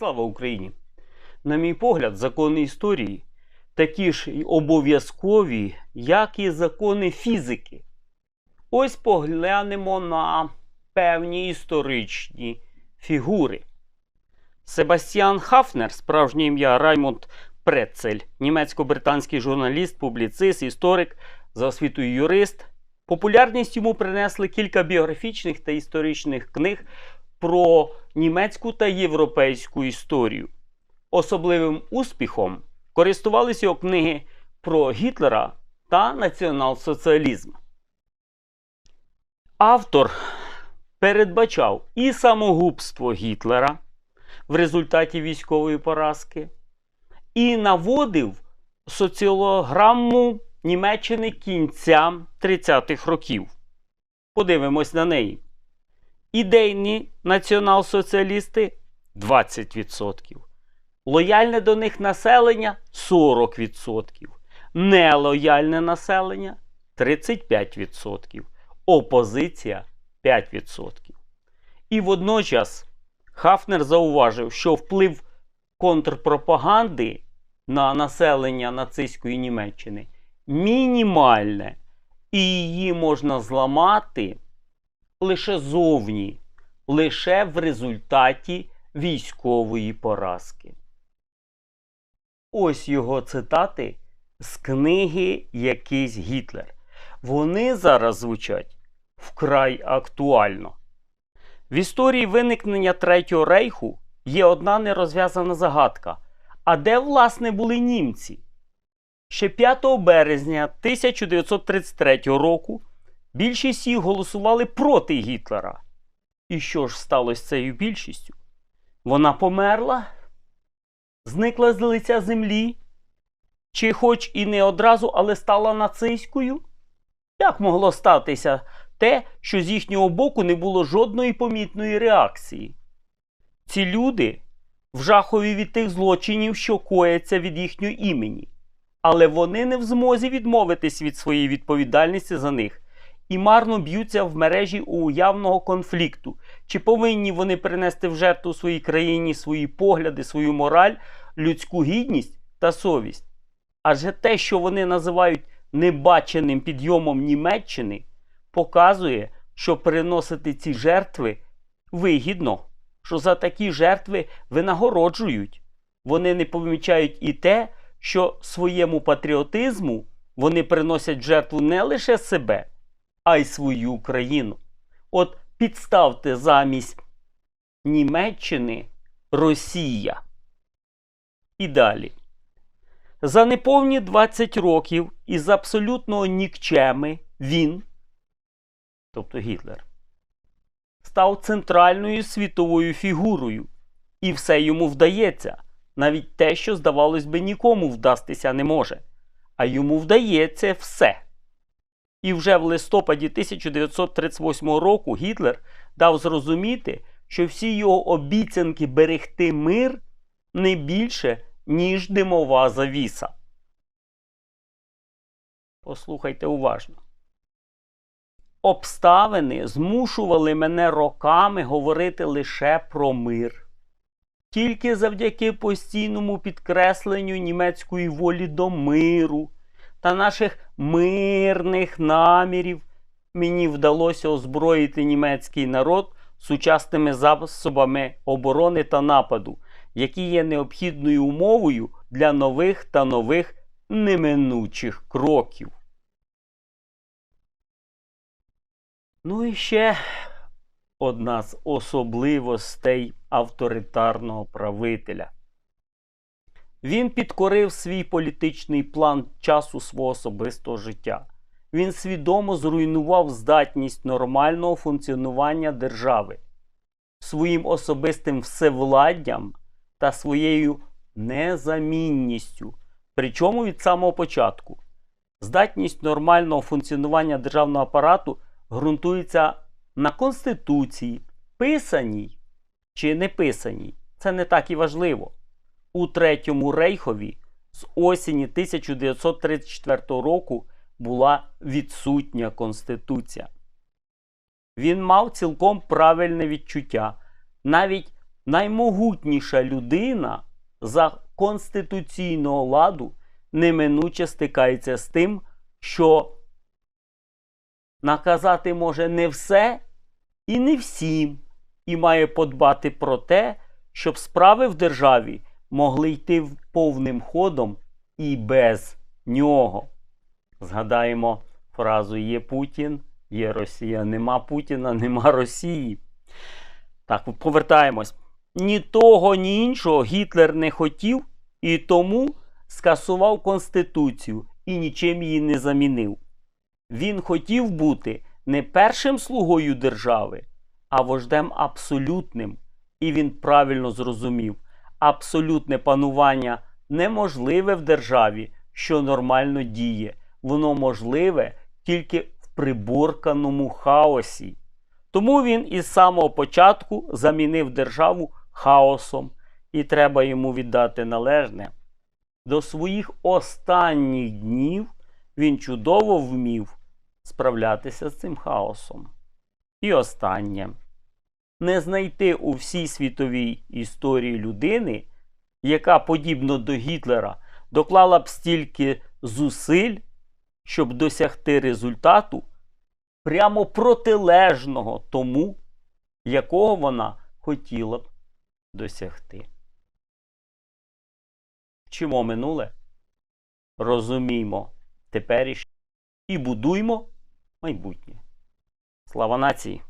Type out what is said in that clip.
Слава Україні! На мій погляд, закони історії такі ж обов'язкові, як і закони фізики. Ось поглянемо на певні історичні фігури. Себастьян Хафнер, справжнє ім'я Раймонд Прецель, німецько-британський журналіст, публіцист, історик, за освітою юрист. Популярність йому принесли кілька біографічних та історичних книг про німецьку та європейську історію. Особливим успіхом користувалися його книги про Гітлера та націонал-соціалізм. Автор передбачав і самогубство Гітлера в результаті військової поразки, і наводив соціолограму Німеччини кінця 30-х років. Подивимось на неї. Ідейні націонал-соціалісти 20%. Лояльне до них населення 40%. Нелояльне населення 35%. Опозиція 5%. І водночас Хафнер зауважив, що вплив контрпропаганди на населення нацистської Німеччини мінімальне, і її можна зламати лише зовні, лише в результаті військової поразки. Ось його цитати з книги Якийсь Гітлер. Вони зараз звучать вкрай актуально. В історії виникнення Третього рейху є одна нерозв'язана загадка. А де, власне, були німці? Ще 5 березня 1933 року більшість їх голосували проти Гітлера. І що ж сталося з цією більшістю? Вона померла, зникла з лиця землі, чи хоч і не одразу, але стала нацистською? Як могло статися те, що з їхнього боку не було жодної помітної реакції? Ці люди в жахові від тих злочинів, що кояться від їхнього імені, але вони не в змозі відмовитись від своєї відповідальності за них і марно б'ються в мережі уявного конфлікту. Чи повинні вони принести в жертву своїй країні свої погляди, свою мораль, людську гідність та совість? Адже те, що вони називають небаченим підйомом Німеччини, показує, що приносити ці жертви вигідно, що за такі жертви винагороджують. Вони не помічають і те, що своєму патріотизму вони приносять жертву не лише себе, а й свою країну. От підставте замість Німеччини Росія. І далі. За неповні 20 років із абсолютного нікчеми він, тобто Гітлер, став центральною світовою фігурою, і все йому вдається, навіть те, що, здавалось би, нікому вдастися не може. А йому вдається все. І вже в листопаді 1938 року Гітлер дав зрозуміти, що всі його обіцянки берегти мир не більше, ніж димова завіса. Послухайте уважно. Обставини змушували мене роками говорити лише про мир. Тільки завдяки постійному підкресленню німецької волі до миру та наших мирних намірів мені вдалося озброїти німецький народ сучасними засобами оборони та нападу, які є необхідною умовою для нових та нових неминучих кроків. Ну і ще одна з особливостей авторитарного правителя. Він підкорив свій політичний план часу свого особистого життя. Він свідомо зруйнував здатність нормального функціонування держави своїм особистим всевладдям та своєю незамінністю. Причому від самого початку. Здатність нормального функціонування державного апарату ґрунтується на Конституції, писаній чи не писаній. Це не так і важливо. У Третьому рейхові з осені 1934 року була відсутня Конституція. Він мав цілком правильне відчуття. Навіть наймогутніша людина за конституційного ладу неминуче стикається з тим, що наказати може не все і не всім, і має подбати про те, щоб справи в державі могли йти повним ходом і без нього. Згадаємо фразу Є Путін, є Росія. Нема Путіна, нема Росії. Так, повертаємось. Ні того, ні іншого Гітлер не хотів і тому скасував Конституцію і нічим її не замінив. Він хотів бути не першим слугою держави, а вождем абсолютним. І він правильно зрозумів, абсолютне панування неможливе в державі, що нормально діє. Воно можливе тільки в приборканому хаосі. Тому він із самого початку замінив державу хаосом, і треба йому віддати належне. До своїх останніх днів він чудово вмів справлятися з цим хаосом. І останнє не знайти у всій світовій історії людини, яка, подібно до Гітлера, доклала б стільки зусиль, щоб досягти результату прямо протилежного тому, якого вона хотіла б досягти. Вчимо минуле, розуміймо теперішнє і будуймо майбутнє. Слава нації!